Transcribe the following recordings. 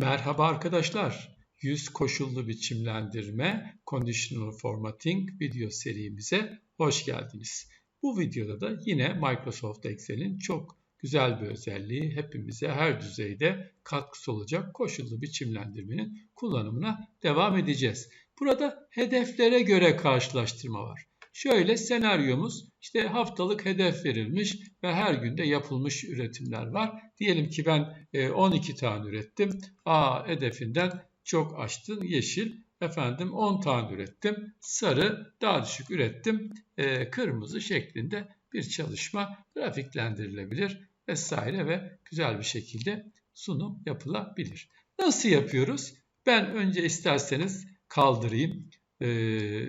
Merhaba arkadaşlar. Yüz koşullu biçimlendirme Conditional Formatting video serimize hoş geldiniz. Bu videoda da yine Microsoft Excel'in çok güzel bir özelliği hepimize her düzeyde katkısı olacak koşullu biçimlendirmenin kullanımına devam edeceğiz. Burada hedeflere göre karşılaştırma var. Şöyle senaryomuz işte haftalık hedef verilmiş ve her günde yapılmış üretimler var. Diyelim ki ben 12 e, tane ürettim. A hedefinden çok açtın yeşil. Efendim 10 tane ürettim. Sarı daha düşük ürettim. E, kırmızı şeklinde bir çalışma grafiklendirilebilir vesaire ve güzel bir şekilde sunum yapılabilir. Nasıl yapıyoruz? Ben önce isterseniz kaldırayım. Ee,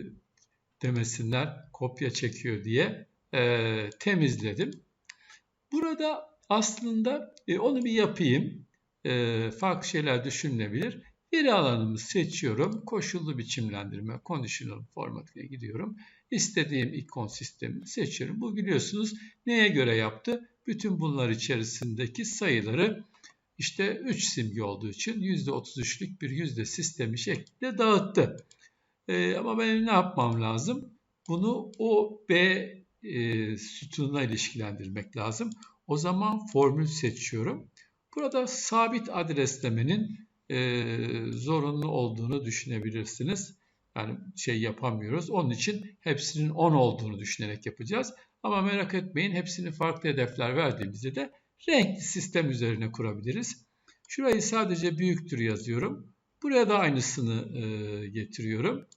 demesinler kopya çekiyor diye e, temizledim. Burada aslında e, onu bir yapayım. E, farklı şeyler düşünülebilir. Veri alanımı seçiyorum. Koşullu biçimlendirme, conditional formatine gidiyorum. İstediğim ikon sistemini seçiyorum. Bu biliyorsunuz neye göre yaptı? Bütün bunlar içerisindeki sayıları işte 3 simge olduğu için %33'lük bir yüzde sistemi şeklinde dağıttı. E, ama benim ne yapmam lazım? Bunu o B e, sütununa ilişkilendirmek lazım. O zaman formül seçiyorum. Burada sabit adreslemenin e, zorunlu olduğunu düşünebilirsiniz. Yani şey yapamıyoruz. Onun için hepsinin 10 olduğunu düşünerek yapacağız. Ama merak etmeyin hepsini farklı hedefler verdiğimizde de renkli sistem üzerine kurabiliriz. Şurayı sadece büyüktür yazıyorum. Buraya da aynısını e, getiriyorum.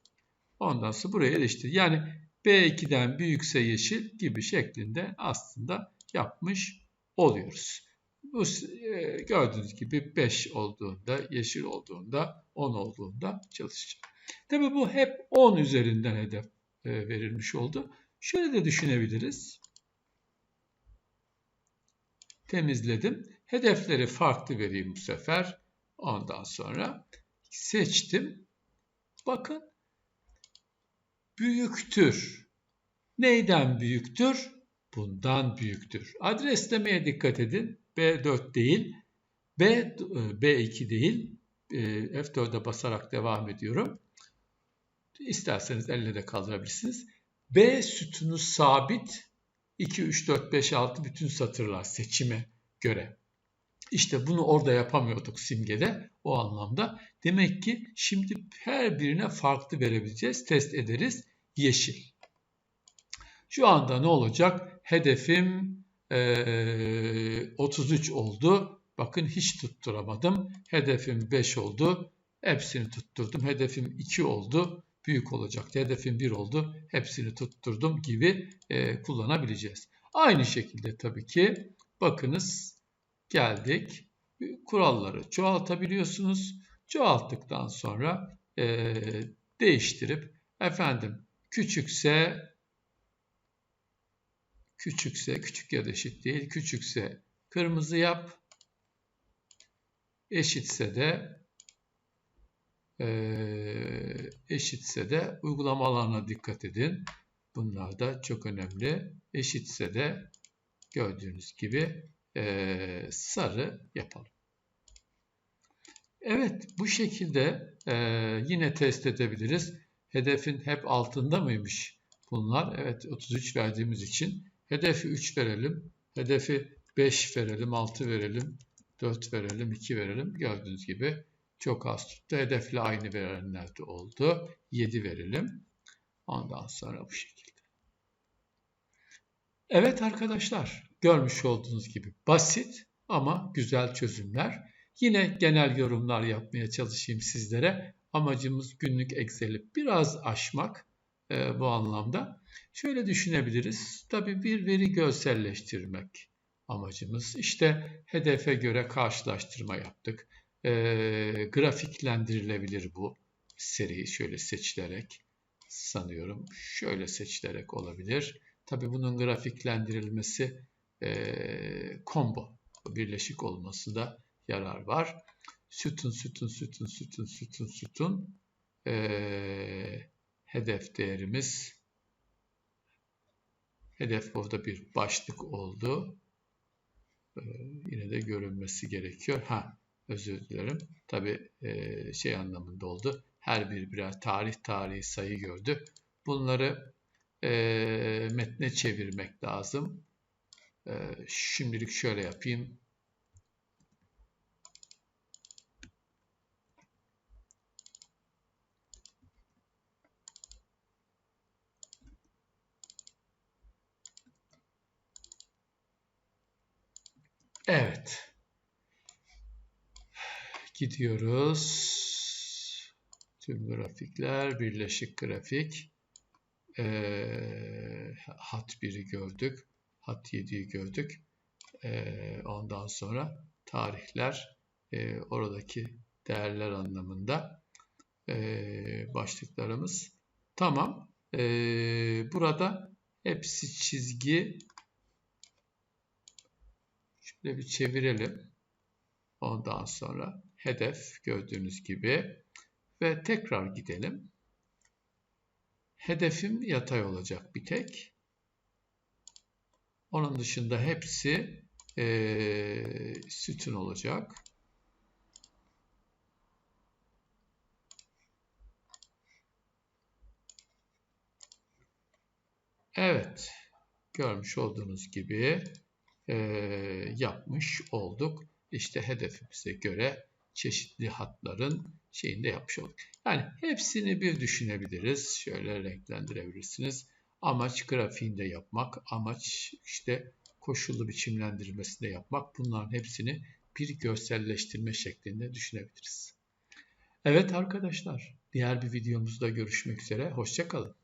Ondan sonra buraya eleştir. Yani B2'den büyükse yeşil gibi şeklinde aslında yapmış oluyoruz. Bu e, gördüğünüz gibi 5 olduğunda, yeşil olduğunda, 10 olduğunda çalışacak. Tabi bu hep 10 üzerinden hedef e, verilmiş oldu. Şöyle de düşünebiliriz. Temizledim. Hedefleri farklı vereyim bu sefer. Ondan sonra seçtim. Bakın büyüktür. Neyden büyüktür? Bundan büyüktür. Adreslemeye dikkat edin. B4 değil, B, B2 değil. E, F4'e basarak devam ediyorum. İsterseniz elle de kaldırabilirsiniz. B sütunu sabit 2, 3, 4, 5, 6 bütün satırlar seçime göre. İşte bunu orada yapamıyorduk simgede o anlamda. Demek ki şimdi her birine farklı verebileceğiz. Test ederiz. Yeşil. Şu anda ne olacak? Hedefim e, 33 oldu. Bakın hiç tutturamadım. Hedefim 5 oldu. Hepsini tutturdum. Hedefim 2 oldu. Büyük olacaktı. Hedefim 1 oldu. Hepsini tutturdum gibi e, kullanabileceğiz. Aynı şekilde tabii ki bakınız geldik. Kuralları çoğaltabiliyorsunuz. Çoğalttıktan sonra e, değiştirip efendim küçükse küçükse küçük ya da eşit değil küçükse kırmızı yap eşitse de e, eşitse de uygulama alanına dikkat edin. Bunlar da çok önemli. Eşitse de gördüğünüz gibi e, sarı yapalım. Evet bu şekilde e, yine test edebiliriz. Hedefin hep altında mıymış bunlar? Evet 33 verdiğimiz için hedefi 3 verelim. Hedefi 5 verelim, 6 verelim, 4 verelim, 2 verelim. Gördüğünüz gibi çok az tuttu. Hedefle aynı verenler de oldu. 7 verelim. Ondan sonra bu şekilde. Evet arkadaşlar görmüş olduğunuz gibi basit ama güzel çözümler. Yine genel yorumlar yapmaya çalışayım sizlere. Amacımız günlük Excel'i biraz aşmak e, bu anlamda. Şöyle düşünebiliriz. Tabii bir veri görselleştirmek amacımız. İşte hedefe göre karşılaştırma yaptık. E, grafiklendirilebilir bu seri şöyle seçilerek sanıyorum. Şöyle seçilerek olabilir. Tabii bunun grafiklendirilmesi combo, birleşik olması da yarar var. Sütun, sütun, sütun, sütun, sütun, sütun e, hedef değerimiz hedef burada bir başlık oldu. E, yine de görünmesi gerekiyor. Ha, Özür dilerim. Tabi e, şey anlamında oldu. Her bir birer tarih tarihi sayı gördü. Bunları e, metne çevirmek lazım. E, şimdilik şöyle yapayım. Evet. Gidiyoruz. Tüm grafikler, birleşik grafik. Ee, hat 1'i gördük. Hat 7'yi gördük. Ee, ondan sonra tarihler e, oradaki değerler anlamında e, başlıklarımız. Tamam. E, burada hepsi çizgi Şöyle bir çevirelim. Ondan sonra hedef gördüğünüz gibi ve tekrar gidelim. Hedefim yatay olacak bir tek. Onun dışında hepsi e, sütun olacak. Evet. Görmüş olduğunuz gibi e, yapmış olduk. İşte hedefimize göre çeşitli hatların şeyinde yapmış olduk. Yani hepsini bir düşünebiliriz. Şöyle renklendirebilirsiniz. Amaç grafiğinde yapmak, amaç işte koşullu biçimlendirmesinde yapmak. Bunların hepsini bir görselleştirme şeklinde düşünebiliriz. Evet arkadaşlar, diğer bir videomuzda görüşmek üzere. Hoşçakalın.